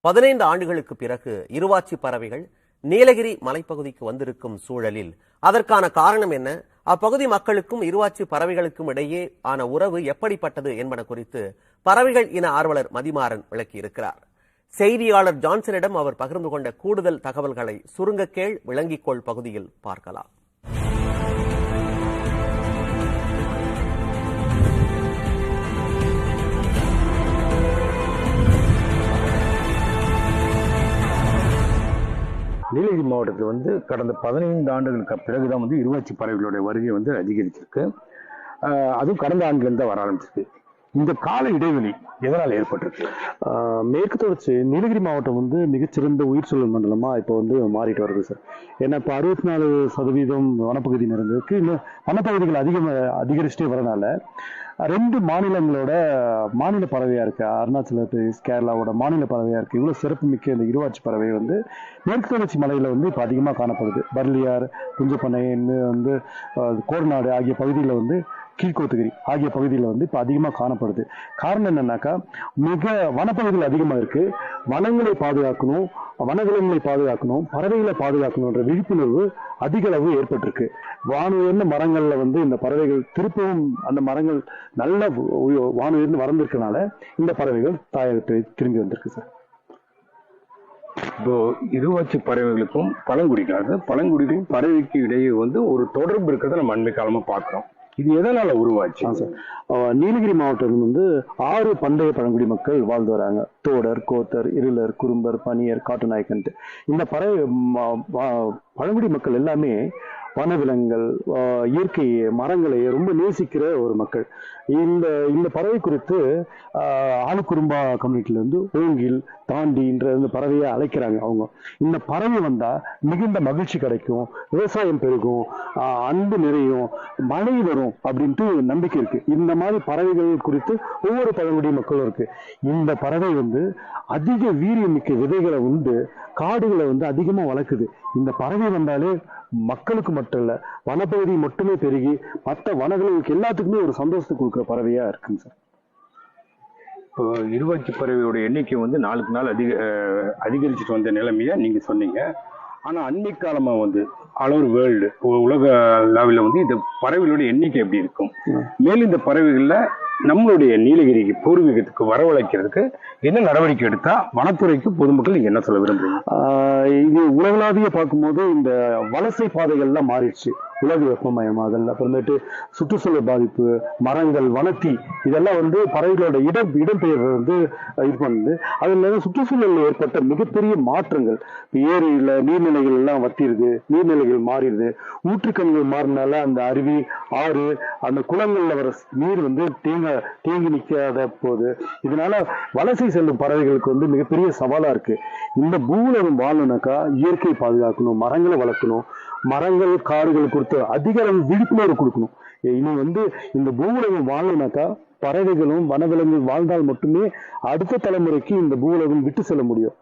பதினைந்து ஆண்டுகளுக்கு பிறகு இருவாச்சி பறவைகள் நீலகிரி மலைப்பகுதிக்கு வந்திருக்கும் சூழலில் அதற்கான காரணம் என்ன? அப்பகுதி மக்களுக்கும் இருவாச்சி பறவைகளுக்கும் இடையே ஆன உறவு எப்படிப்பட்டது என்பன குறித்து பறவைகள் இன ஆர்வலர் மதிமாறன் விளக்கியிருக்கிறார். செய்தியாளர் ஜான்சனிடம் அவர் பகிர்ந்து கொண்ட கூடுதல் தகவல்களை சுருங்கக்கேள் கேள் பகுதியில் பார்க்கலாம். நீலகிரி மாவட்டத்தில் வந்து கடந்த பதினைந்து ஆண்டுகளுக்கு பிறகு தான் வந்து இருவாச்சி பறவைகளுடைய வருகை வந்து அதிகரிச்சிருக்கு. அதுவும் கடந்த ஆண்டுலேருந்து தான் வர ஆரம்பிச்சிருக்கு. இந்த கால இடைவெளி எதனால் ஏற்பட்டிருக்கு? மேற்கு தொடர்ச்சி நீலகிரி மாவட்டம் வந்து மிகச்சிறந்த உயிர் சூழல் மண்டலமாக இப்போ வந்து மாறிட்டு வருது சார். ஏன்னா இப்போ அறுபத்தி நாலு சதவீதம் வனப்பகுதி நிறைந்திருக்கு இன்னும் வனப்பகுதிகள் அதிகம் அதிகரிச்சுட்டே வரனால ரெண்டு மாநிலங்களோட மாநில பறவையா இருக்கு. அருணாச்சல பிரதேஷ் கேரளாவோட மாநில பறவையா இருக்கு. இவ்வளவு சிறப்பு மிக்க இந்த இருவாச்சி பறவை வந்து மேற்கு தொடர்ச்சி மலையில வந்து இப்போ அதிகமாக காணப்படுது. பர்லியார் புஞ்சப்பனை வந்து கோர்நாடு ஆகிய பகுதியில் வந்து கீழ்கோத்துகிரி ஆகிய பகுதியில் வந்து இப்போ அதிகமாக காணப்படுது. காரணம் என்னன்னாக்கா மிக வனப்பகுதிகள் அதிகமாக இருக்கு. வனங்களை பாதுகாக்கணும் வனவிலங்குகளை பாதுகாக்கணும் பறவைகளை பாதுகாக்கணுன்ற விழிப்புணர்வு அதிக அளவு ஏற்பட்டிருக்கு வானுயர்ந்த மரங்களில் வந்து இந்த பறவைகள் திருப்பவும் அந்த மரங்கள் நல்ல வானுயர்ந்து வளர்ந்திருக்கனால இந்த பறவைகள் தாயகத்தை திரும்பி வந்திருக்கு சார். இப்போ இருவாச்சி பறவைகளுக்கும் பழங்குடிகள் அதாவது பழங்குடிகளும் பறவைக்கு இடையே வந்து ஒரு தொடர்பு இருக்கிறத நம்ம அண்மை காலமா பார்க்கிறோம். இது எதனால உருவாச்சு? சார். நீலகிரி மாவட்டம் வந்து ஆறு பண்டைய பழங்குடி மக்கள் வாழ்ந்து வராங்க. தோடர் கோத்தர் இருளர் குறும்பர் பனியர் காட்டுநாயக்கன்ட்டு. இந்த பறவை பழங்குடி மக்கள் எல்லாமே வனவிலங்குகள் ஆஹ் இயற்கையை மரங்களை ரொம்ப நேசிக்கிற ஒரு மக்கள். இந்த இந்த பறவை குறித்து ஆஹ் ஆளுக்குறும்பா கம்யூனிட்டிலேருந்து ஓங்கில் தாண்டின்ற இந்த பறவையை அழைக்கிறாங்க அவங்க. இந்த பறவை வந்தால் மிகுந்த மகிழ்ச்சி கிடைக்கும் விவசாயம் பெருகும் ஆஹ் அன்பு நிறையும் மழை வரும் அப்படின்ட்டு நம்பிக்கை இருக்கு. இந்த மாதிரி பறவைகள் குறித்து ஒவ்வொரு பழங்குடி மக்களும் இருக்கு. இந்த பறவை வந்து அதிக வீரியமிக்க விதைகளை உண்டு காடுகளை வந்து அதிகமா வளர்க்குது. இந்த பறவை வந்தாலே மக்களுக்கு மட்டும் இல்ல வனப்பகுதி மட்டுமே பெருகி மற்ற வனங்களுக்கு எல்லாத்துக்குமே ஒரு சந்தோஷத்தை கொடுக்குற பறவையா இருக்குங்க சார். இப்போ இருவாச்சி பறவையோட எண்ணிக்கை வந்து நாளுக்கு நாள் அதிக அதிகரிச்சுட்டு வந்த நிலைமைய நீங்க சொன்னீங்க. ஆனா அண்மை காலமா வந்து ஆல் வேர்ல்டு உலக லெவலில் வந்து இந்த பறவைகளோட எண்ணிக்கை எப்படி இருக்கும்? மேலும் இந்த பறவைகள்ல நம்மளுடைய நீலகிரிக்கு பூர்வீகத்துக்கு வரவழைக்கிறதுக்கு என்ன நடவடிக்கை எடுத்தா வனத்துறைக்கு பொதுமக்கள் நீங்க என்ன சொல்ல விரும்புறீங்க? ஆஹ் இது உலகளாவிய பார்க்கும்போது இந்த வலசை பாதைகள்லாம் மாறிடுச்சு. உலக வெப்பமயமாதல் அப்புறமேட்டு சுற்றுச்சூழல் பாதிப்பு மரங்கள் வனத்தி இதெல்லாம் வந்து பறவைகளோட இடம் இடம்பெயர்வு வந்து இது பண்ணுது. அது இல்லாத சுற்றுச்சூழலில் ஏற்பட்ட மிகப்பெரிய மாற்றங்கள். ஏரியில் நீர்நிலைகள் எல்லாம் வத்திருது நீர்நிலைகள் மாறிடுது. ஊற்றுக்கண்கள் மாறினால அந்த அருவி ஆறு அந்த குளங்களில் வர நீர் வந்து தேங்க தேங்கி நிற்காத போது இதனால வலசை செல்லும் பறவைகளுக்கு வந்து மிகப்பெரிய சவாலாக இருக்கு. இந்த பூவுலகம் வாழணும்னாக்கா இயற்கை பாதுகாக்கணும் மரங்களை வளர்க்கணும் மரங்கள் காடுகள் கொடுத்து அதிக அளவு விழிப்புணர்வு கொடுக்கணும். இனி வந்து இந்த பூவுலகம் வாழணும்னாக்கா பறவைகளும் வனவிலங்கு வாழ்ந்தால் மட்டுமே அடுத்த தலைமுறைக்கு இந்த பூவுலகம் விட்டு செல்ல முடியும்.